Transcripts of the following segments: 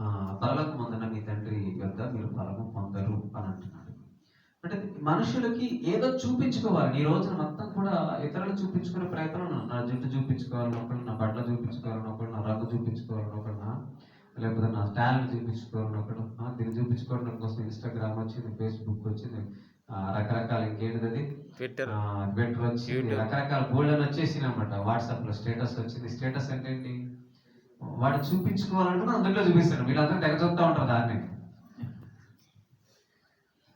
పరలోక మందున మీ తండ్రి యొద్ద మీరు ఫలము పొందరు అని అంటున్నాడు. అంటే మనుషులకి ఏదో చూపించుకోవాలి. ఈ రోజున మొత్తం కూడా ఇతరులు చూపించుకునే ప్రయత్నం. నా జుట్టు చూపించుకోవాలని ఒకళ్ళు నా బట్టలు చూపించుకోవాలని ఒకళ్ళు నా రంగు చూపించుకోవాలని ఒకళ్ళు లేకపోతే నా టాలెంట్ చూపించుకోవాలని ఒకళ్ళు దీన్ని చూపించుకోవడం కోసం ఇన్స్టాగ్రామ్ వచ్చింది ఫేస్బుక్ వచ్చింది రకరకాల ఇంకేంటిది అది ట్విట్టర్ ట్విట్టర్ YouTube. రకరకాల గోల్డెన్ వచ్చేసింది అనమాట వాట్సాప్లో స్టేటస్ వచ్చింది. స్టేటస్ అంటే ఏంటి? వాడు చూపించుకోవాలంటే అందులో చూపిస్తాడు. వీళ్ళందరూ తెగ చూస్తూ ఉంటారు దాన్ని.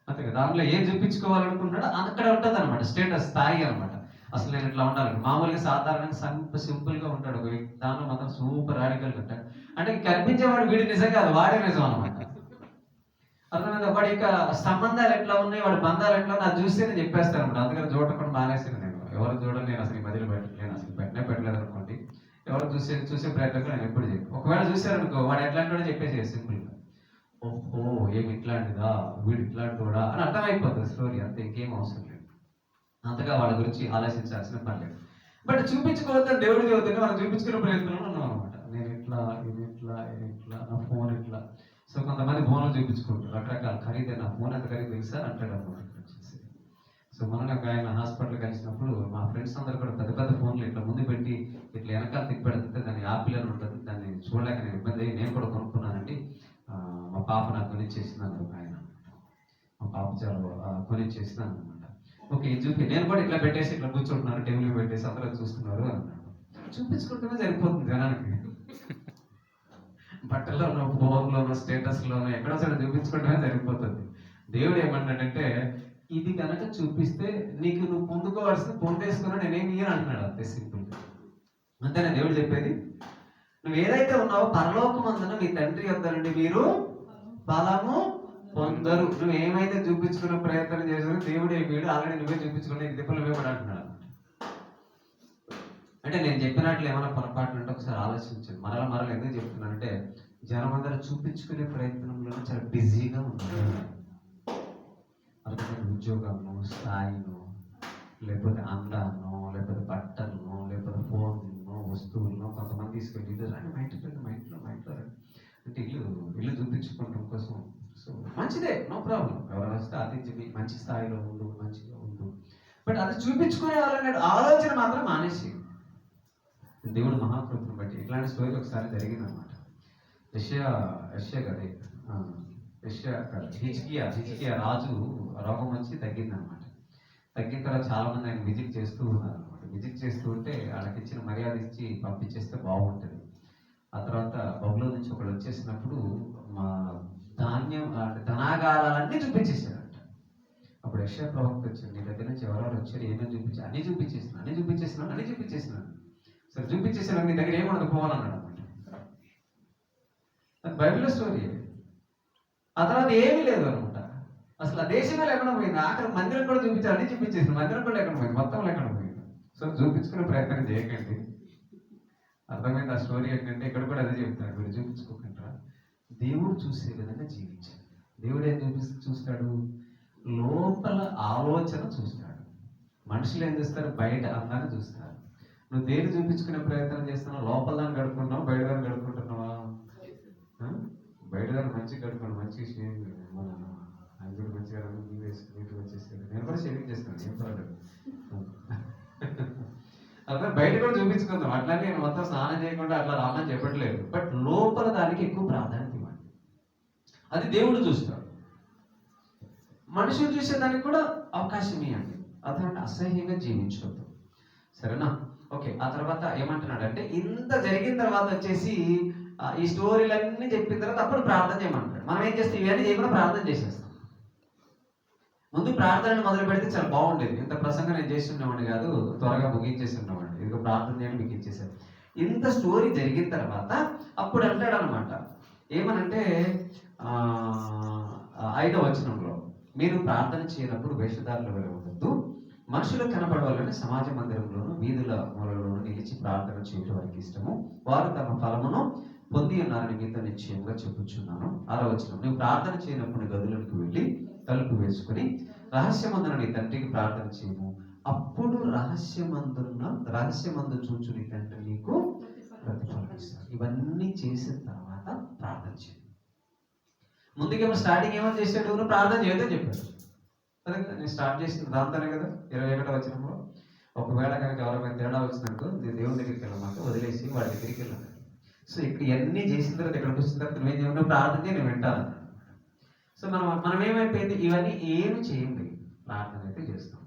అంతే కదా. దాంట్లో ఏం చూపించుకోవాలనుకుంటాడో అక్కడ ఉంటుంది అనమాట స్టేటస్ స్థాయి అనమాట అసలు నేను ఇట్లా ఉండాలి. మామూలుగా సాధారణంగా సింపుల్ సింపుల్గా ఉంటాడు దానిలో దాంట్లో మాత్రం సూపర్ రాడికల్ ఉంటాడు. అంటే కనిపించేవాడు వీడి నిజం కాదు వాడే నిజం అనమాట అర్థమైంది? వాడి యొక్క సంబంధాలు ఎట్లా ఉన్నాయి వాడి బంధాలు ఎట్లా ఉన్నాయి అది చూస్తే నేను చెప్పేస్తాను అనమాట అందుకని చూడకుండా మానేసాను నేను. ఎవరు చూడని నేను అసలు ఈ మధ్యలో పెట్టలేను అసలు పెట్టనే పెట్టలేదు అనుకో ఎవరు చూసే చూసే ప్రయత్నం నేను ఎప్పుడు చెప్పి ఒకవేళ చూసారనుకో వాడు ఎట్లాంటి చెప్పేసి సింపుల్గా ఓహో ఏమి ఇట్లాంటిదా? వీడు ఇట్లాంటి కూడా అని అర్థమైపోతుంది స్టోరీ అంతే ఇంకేం అవసరం లేదు. అంతగా వాళ్ళ గురించి ఆలోచించాల్సిన పని లేదు. బట్ చూపించుకోవద్దని దేవుడు చదువుతుంటే మనం చూపించుకునే ప్రయత్నంలో ఉన్నాం అనమాట నేను ఇట్లా ఇది ఇట్లా ఇది ఇట్లా నా ఫోన్ ఇట్లా. సో కొంతమంది ఫోన్లు చూపించుకుంటారు. రకరకాల ఖరీదైన ఫోన్ ఎంత ఖరీదు తెలుసా? అంటాడు అనమాట వచ్చేసి సో మొన్న ఒక ఆయన హాస్పిటల్ కలిసినప్పుడు మా ఫ్రెండ్స్ అందరు కూడా పెద్ద పెద్ద ఫోన్లు ఇట్లా ముందు పెట్టి ఇట్లా వెనకాల తిప్పి పెడితే దాన్ని యాపిల్ అని ఉంటుంది. దాన్ని చూడలేక నేను ఇబ్బంది అయ్యి నేను కూడా కొనుక్కున్నానండి. మా పాప నాకు కొనిచ్చేసింది ఆయన. మా పాప చాలా కొనిచ్చేసింది అనమాట ఓకే చూపి. నేను కూడా ఇట్లా పెట్టేసి ఇట్లా కూర్చుంటున్నాను టేబుల్ పెట్టేసి అందరూ చూస్తున్నారు అన్నాడు. చూపించుకుంటేనే సరిపోతుంది జనానికి. బట్టల్లోనో ఫోన్లోనో స్టేటస్లోనో ఎక్కడో సరే చూపించుకుంటేనే సరిపోతుంది. దేవుడు ఏమన్నాడంటే ఇది కనుక చూపిస్తే నీకు నువ్వు పొందుకోవాల్సింది పొందేసుకున్నా నేనేమి ఇయ్యను అంటున్నాడు అంతే సింపుల్. అంతేనా దేవుడు చెప్పేది? నువ్వు ఏదైతే ఉన్నావో పరలోకమందున మీ తండ్రి యొద్ద నుండి మీరు బలము పొందరు. నువ్వు ఏమైతే చూపించుకునే ప్రయత్నం చేసావో దేవుడు ఏమీడు ఆల్రెడీ నువ్వే చూపించుకునే దిప్పులు ఇవ్వబడి అంటున్నాడు అంటే నేను చెప్పినట్లు ఏమైనా పొరపాటు ఉంటే ఒకసారి ఆలోచించండి. మరల మరల ఎందుకు చెప్తున్నాను అంటే జనం అందరూ చూపించుకునే ప్రయత్నంలో చాలా బిజీగా ఉన్నారు ఉద్యోగము స్థాయిను లేకపోతే అందాలను లేకపోతే బట్టలను లేకపోతే ఫోన్ను వస్తువులను కొంతమంది తీసుకెళ్ళి రండి మా ఇంటికి రండి మా ఇంట్లో మా ఇంట్లో రండి." అంటే ఇల్లు ఇల్లు చూపించుకోవడం కోసం. సో మంచిదే నో ప్రాబ్లం. ఎవరైనా వస్తే అది మంచి స్థాయిలో ఉండు మంచిగా ఉండు. బట్ అది చూపించుకునే వాళ్ళనే ఆలోచన మాత్రం మానేసి. దేవుడు మహాకృపను బట్టి ఇట్లాంటి స్టోరీ ఒకసారి జరిగింది అనమాట యష్యా యష్యా కదే హిజ్కియా హిజ్కియా రాజు రోగం వచ్చి తగ్గిందనమాట తగ్గిన తర్వాత చాలా మంది ఆయన విజిట్ చేస్తూ ఉన్నారు అనమాట విజిట్ చేస్తూ ఉంటే వాళ్ళకి ఇచ్చిన మర్యాద ఇచ్చి పంపించేస్తే బాగుంటుంది. ఆ తర్వాత బబులో నుంచి ఒకడు వచ్చేసినప్పుడు మా ధాన్యం అంటే ధనాగారాలన్నీ చూపించేసాడంట అప్పుడు యక్ష ప్రవక్త వచ్చాడు. నీ దగ్గర నుంచి ఎవరెవరు వచ్చారు? ఏమేమి చూపించారు? అన్ని చూపించేసిన అన్ని చూపించేసినాను అన్నీ చూపించేసినాను సరే చూపించేసిన నీ దగ్గర ఏముండదు పోవాలన్నాడు అనమాట బైబిల్ స్టోరీ ఆ తర్వాత ఏమీ లేదు అనమాట అసలు ఆ దేశమే లేకుండా పోయింది. ఆఖరి మందిరం కూడా చూపించారు అన్ని చూపించేసింది. మందిరం కూడా లేకుండా పోయింది. మొత్తం లేకుండా పోయింది. సో చూపించుకునే ప్రయత్నం చేయకండి. అర్థమైంది? ఆ స్టోరీ ఏంటంటే ఇక్కడ కూడా అదే చెప్తాడు మీరు చూపించుకోకుండా దేవుడు చూసే విధంగా జీవించాలి. దేవుడు ఏం చూపి చూస్తాడు? లోపల ఆలోచన చూస్తాడు. మనుషులు ఏం చేస్తారు? బయట అందాన్ని చూస్తారు. నువ్వు దేని చూపించుకునే ప్రయత్నం చేస్తున్నావు? లోపల దాన్ని గడుపుకుంటున్నావు బయట దాన్ని గడుపుకుంటున్నావా ఆ? బయట దాన్ని మంచి గడుపుకోండి షేవింగ్ మన ఆయన కూడా మంచిగా రంగు వేసి వచ్చేసాడు. నేను కూడా షేవింగ్ చేస్తాను ఏం పర్వాలేదు. అదే బయట కూడా చూపించుకుందాం. అట్లానే నేను మొత్తం స్నానం చేయకుండా అట్లా రామని చెప్పట్లేదు. బట్ లోపల దానికి ఎక్కువ ప్రాధాన్యత ఇవ్వండి. అది దేవుడు చూస్తాడు. మనుషులు చూసేదానికి కూడా అవకాశం ఇవ్వండి. అతను అసహ్యంగా జీవించవద్దు సరేనా? ఓకే ఆ తర్వాత ఏమంటున్నాడు అంటే ఇంత జరిగిన తర్వాత వచ్చేసి ఈ స్టోరీలన్నీ చెప్పిన తర్వాత అప్పుడు ప్రార్థన చేయమంటాడు. మనం ఏం చేస్తాం? ఇవన్నీ చేయకుండా ప్రార్థన చేసేస్తాం. ముందు ప్రార్థన మొదలు పెడితే చాలా బాగుండేది. ఇంత ప్రసంగం నేను చేస్తుండేవాడిని కాదు త్వరగా ముగించేస్తున్నవాడిని. ఇది ప్రార్థన చేయడం మీకు ఇంత స్టోరీ జరిగిన తర్వాత అప్పుడు అంటాడు అనమాట ఏమనంటే ఐదో ఐదవ వచనంలో మీరు ప్రార్థన చేయనప్పుడు వేషధారులు వెళ్ళవద్దు మనుషులు కనపడవాలని సమాజ మందిరంలోను వీధుల మూలలోను నిలిచి ప్రార్థన చేయడం వారికి ఇష్టము. వారు తమ ఫలమును పొంది ఉన్నారని మీతో నిశ్చయంగా చెప్పుచున్నాను. ఆరో వచనం నువ్వు ప్రార్థన చేయనప్పుడు గదులకు వెళ్ళి తలుపు వేసుకుని రహస్యమందున నీ తండ్రికి ప్రార్థన చేయము. అప్పుడు రహస్యమందున రహస్యమందు చూచు నీ తండ్రి నీకు ప్రతిఫలిస్తాడు ఇవన్నీ చేసిన తర్వాత ప్రార్థన చేయండి. ముందుకేమో స్టార్టింగ్ ఏమో చేసాడు నువ్వు ప్రార్థన చేయదని చెప్పాడు. అదే కదా నేను స్టార్ట్ చేసిన దాంతోనే కదా ఇరవై ఒకటో వచ్చినప్పుడు ఒకవేళ కనుక ఎవరైనా తేడా వచ్చినట్టు దేవుని దగ్గరికి వెళ్ళమాక వదిలేసి వాడి దగ్గరికి వెళ్ళాను సో ఇక్కడ ఇవన్నీ చేసిన తర్వాత ఇక్కడికి వచ్చిన తర్వాత నువ్వేం చేయకుండా ప్రార్థన నేను వింటాను. సో మనం మనం ఏమైపోయింది ఇవన్నీ ఏమి చేయండి. ప్రార్థన అయితే చేస్తాం.